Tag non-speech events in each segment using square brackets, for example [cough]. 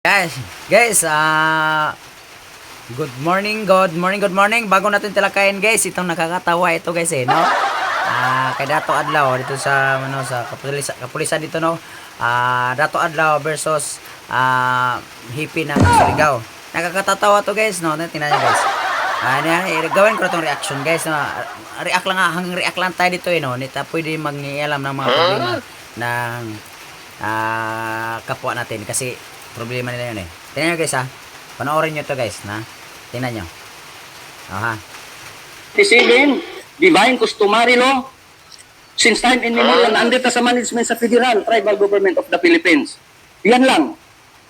Guys, guys, ah good morning, good morning, good morning. Bago natin talakayin, guys, itong nakakatawa ito, guys, eh, no? Ah, kay Dato Adlaw dito sa ano sa kapulisan, kapulisan dito, no? Ah, Dato Adlaw versus ah hippie ng Surigao. Nakakatawa to, guys, no? Tingnan niyo, guys. Ah, eh, gawin ko tong reaction, guys. No? React lang nga, hanggang react lang tayo dito, eh, no? Nita pwede mangialam ng mga problema ng ah kapwa natin kasi problema nila yun eh. Tingnan nyo guys ha. Panoorin nyo to guys na. Tingnan nyo. Oh, ha. 57, Divine Customary Law, since time immemorial, nandito sa management sa Federal Tribal Government of the Philippines. Yan lang.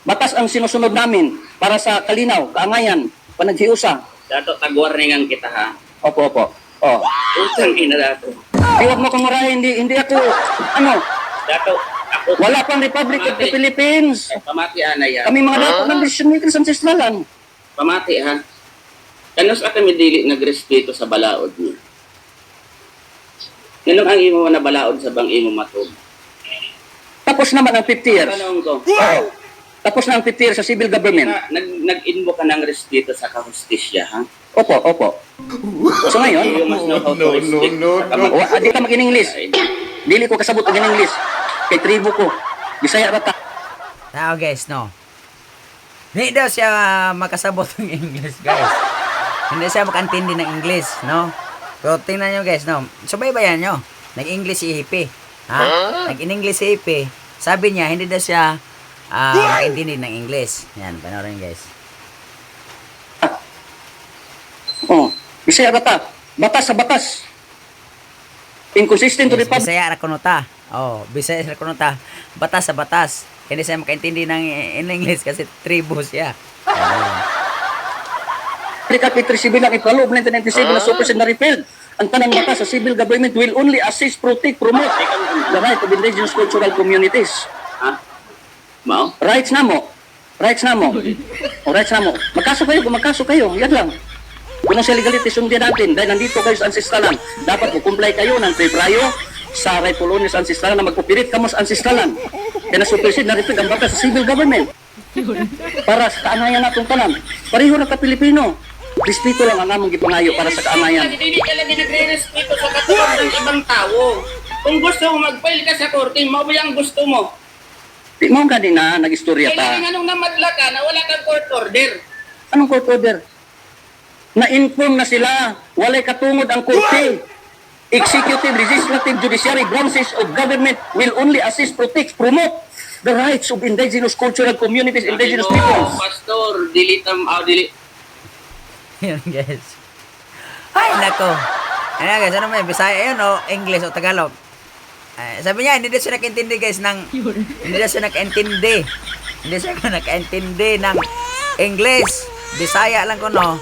Batas ang sinusunod namin para sa kalinaw, kaangayan, panaghiusa. Dato, tag-warningan kita ha. Opo, opo. Oh. Utang ina dato. Ay, huwag mo kang marahin, hindi, hindi ako, ano, Dato, wala pang Republic of the Philippines. pamati ana yan. Kami mga dapat ng decision makers ancestralan. Pamati ha. Kano sa kami dili nagrespeto sa balaod niyo? Nganong ang imo na balaod sa bang imo matog? Tapos naman ang 50 years. Tanong ko, Oo. Tapos na ang 50 years sa civil government. na, nag, nag-invo ka ng respeto sa kahustisya ha? Opo, opo. So ngayon, You must know how to respect sa kamag- wa, di ka mag-in-English. Dili ko kasabot og English. Kay tribo ko. Bisaya ra ta. Now guys, no. Hindi daw siya makasabot ng English guys. Hindi siya makantindi ng English, no? So tingnan nyo guys, no. Subaybayan nyo. Nag-English si Hippie. Ha? Nag-English si Hippie. Sabi niya, hindi daw siya ah makaintindi ng English. Yan, panoorin guys. Oh, Bisaya ra ta. Batas sa batas. Inconsistent to the Yes, public. Bisaya ra kuno ta. Oh, Bisaya ra kuno ta. Batas sa batas. Hindi siya makaintindi ng in English kasi tribo siya. Kapitri Civil Act ipaloob 1997 na supersede na repealed. Ang tanang batas sa civil government will only assist, protect, promote the right of indigenous cultural communities. Ha? Mao? Rights na mo. Rights na mo. O rights na mo. Magkaso kayo kung magkaso kayo. Yan lang. Kung ang sa legality, sundin natin. Dahil nandito kayo sa ancestralan. Dapat mag-comply kayo ng Febrayo sa Rightful Owners Ancestralan na magpupirit kamo sa ancestralan. Kaya na-supersede na repealed ang batas sa civil government. Para sa kaanayan natong tanan. Pareho na ka-Pilipino. Respeto lang ang among gipangayo para sa kaanayan. Hindi ka lagi nagre-respeto sa katulad ng ibang tao. Kung gusto mo mag-file ka sa korte, mo ba yung gusto mo? Di mo gani na nag-istorya Kailangan ta. anong namadla ka na wala kang court order. Anong court order? Na-inform na sila. Walay katungod ang korte. Executive, legislative, judiciary branches of government will only assist, protect, promote the rights of indigenous cultural communities, indigenous Sabi mo, peoples. Pastor, delete am, ah, delete. Yan guys. Ay, nako. Ayan guys, ano may Bisaya yun o English o Tagalog. Ay, sabi niya, hindi daw siya nakaintindi guys ng hindi daw siya nakaintindi. Hindi siya nakaintindi ng English. Bisaya lang ko no.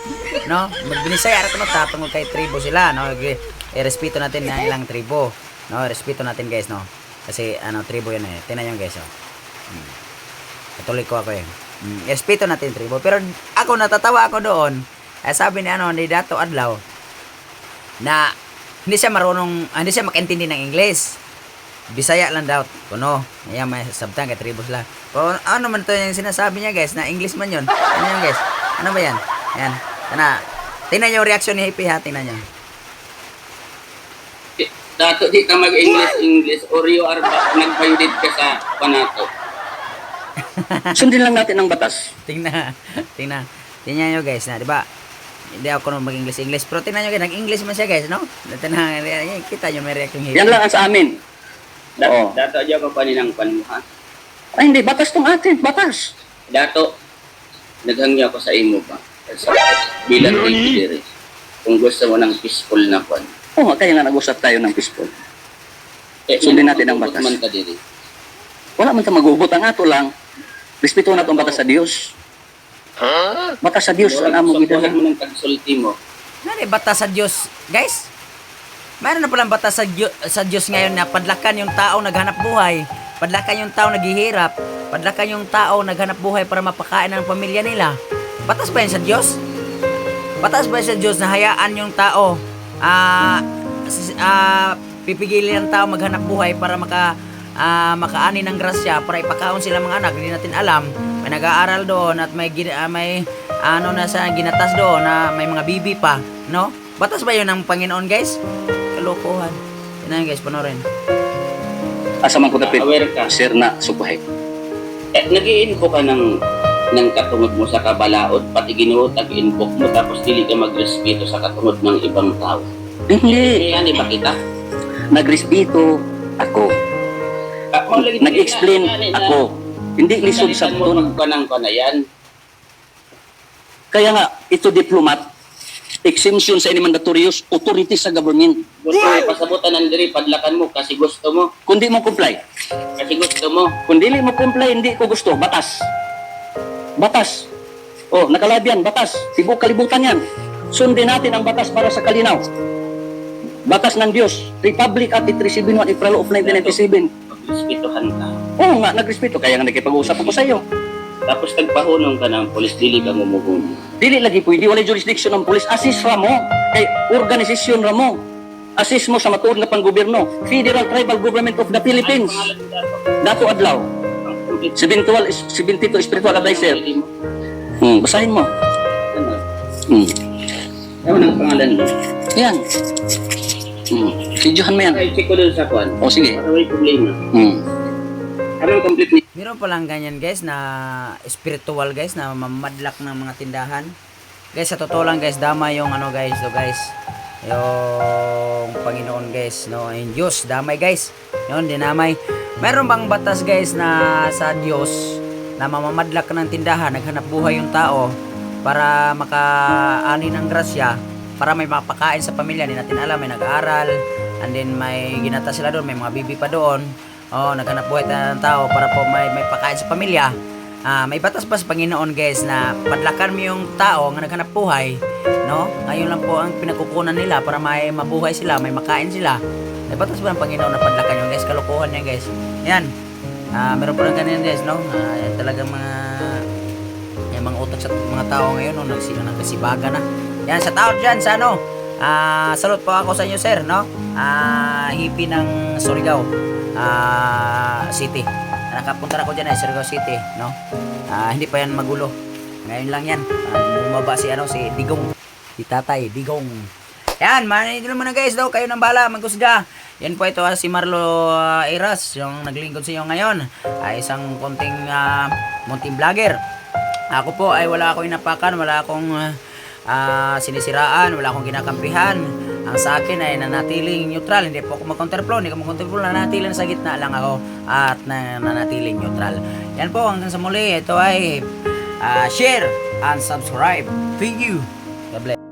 No? Magbinisaya ra ko no tatungod kay tribo sila no. I-respeto natin ang ilang tribo. No, respeto natin guys no. Kasi ano tribo yan eh. Tingnan niyo guys oh. Hmm. Katuloy ko ako eh. Mm, respeto natin tribo. Pero ako natatawa ako doon. Eh, sabi ni ano ni Dato Adlaw na hindi siya marunong, ah, hindi siya makaintindi ng English. Bisaya lang daw. Kuno, ayan may sabtang kay tribo sila. Pero ano man to yung sinasabi niya guys, na English man yun. Ano yan guys? Ano ba yan? Yan. Ana, tingnan niyo reaction ni Hippie ha, tingnan niyo. Eh, Dato di ka mag-English English or you are ba- nag-violate ka sa panato. Sundin lang natin ang batas. Tingnan, [laughs] tingnan. Tingnan niyo guys na, di ba? Hindi ako nung mag-English English, pero tingnan niyo guys, nag-English man siya guys, no? Tingnan, yan, kita niyo may reaction Hippie. Yan lang ang sa amin. Dato, Oo. dato diya ka pa nilang pan ha. Ay hindi, batas tong atin, batas. Dato, naghangya ako sa imo ba? Sa bilang diri. Kung gusto mo ng peaceful na kwan. Oo, kaya nga nag-usap tayo ng peaceful. Eh, Sundin natin ang batas. Man ka diri. Wala man ta magubot ang ato lang. Respeto na itong batas sa Dios. Batas sa Dios ang among Sa gidala. mo ng pagsulti mo. Eh, batas sa Diyos, guys? Mayroon na palang batas sa, Diyo- sa Diyos ngayon na padlakan yung tao naghanap buhay, padlakan yung tao naghihirap, padlakan yung tao naghanap buhay para mapakain ang pamilya nila. Batas ba yan sa Diyos? Batas ba yan sa Diyos na hayaan yung tao ah s- ah, pipigilin ang tao maghanap buhay para maka ah, makaani ng grasya para ipakaon sila mga anak, hindi natin alam. may nag-aaral doon at may ah, may ano na sa ginatas doon na may mga bibi pa, no? Batas ba 'yun ng Panginoon, guys? Kalokohan. Yan guys, panoorin. Asa man ko dapit, Aware ka. sir na sukuhay. Eh, nag-i-info ka ng ng katungod mo sa kabalaod, pati ginuot ang inbox mo, tapos dili ka magrespeto sa katungod ng ibang tao. Hindi, Eh, yan, ba kita? nagrespeto ako. Ah, Nag-explain na- na- ako. Hindi lisod sa Pinalitan mo tun. magpanang ka na yan. Kaya nga, ito diplomat, exemption sa any mandatorious authority sa government. Gusto mo pasabutan ng diri, padlakan mo kasi gusto mo. Kundi mo comply. Kasi gusto mo. Kung dili mo comply, hindi ko gusto. Batas. Batas. Oh, nakalabyan, batas. Tibo kalibutan yan. Sundin natin ang batas para sa kalinaw. Batas ng Diyos. Republic Act 371, April of 1997. Magrespetuhan ka. Oo nga, nagrespeto. Kaya nga nakipag-usap ako sa iyo. Tapos nagpahunong ka ng polis, dili ka mumuhunong. Dili lagi pwede, wala jurisdiction ng pulis. Assist ra mo. Kay organisasyon ra mo. Assist mo sa matuod na panggobyerno. Federal Tribal Government of the Philippines. Dato Adlaw. Complete 72, 72 Spiritual Advisor. Hmm, basahin mo. Hmm. Ano ang pangalan mo? Yan. Hmm. Videohan mo yan. Ay, check ko dun sa kwan. O sige. Para may problema. Hmm. Ano ang complete ni Meron palang ganyan guys na spiritual guys na mamadlak ng mga tindahan. Guys, sa totoo lang guys, dama yung ano guys, so guys, yung Panginoon guys, no, yung Diyos, damay guys. Yun, dinamay. Meron bang batas guys na sa Diyos na mamamadlak ng tindahan, naghanap buhay yung tao para makaani ng grasya, para may mapakain sa pamilya, hindi natin alam, may nag-aaral, and then may ginata sila doon, may mga bibi pa doon. Oh, naghanap buhay tayo ng tao para po may, may pakain sa pamilya. Ah, may batas pa sa Panginoon guys na padlakan mo yung tao nga naghanap buhay, no? Ngayon lang po ang pinagkukunan nila para may mabuhay sila, may makain sila. May batas ba ng Panginoon na padlakan yun guys? Kalokohan yan guys. Yan. Ah, meron po lang ganyan guys, no? Ah, yan talagang mga yung mga utak sa mga tao ngayon, no? Nagsino nagkasibaga na. Yan, sa tao dyan, sa ano? Ah, salute po ako sa inyo, sir, no? Ah, hippie ng Surigao ah, City. Nakapunta na ako dyan, eh, Surigao City, no? Ah, hindi pa yan magulo. Ngayon lang yan. Ah, bumaba si, ano, si Digong. Si Tatay, Digong. Yan, manito naman na guys daw, kayo nang bala, magkusga. Yan po ito ah, si Marlo ah, Eras, yung naglingkod sa inyo ngayon. Ay isang konting ah, munting vlogger. Ako po ay wala akong inapakan, wala akong ah, ah, sinisiraan, wala akong kinakampihan. Ang sa akin ay nanatiling neutral, hindi po ako mag-counterflow, hindi ako mag-counterflow, nanatiling sa gitna lang ako at na, nanatiling neutral. Yan po, hanggang sa muli, ito ay ah, share and subscribe. Thank you. God bless.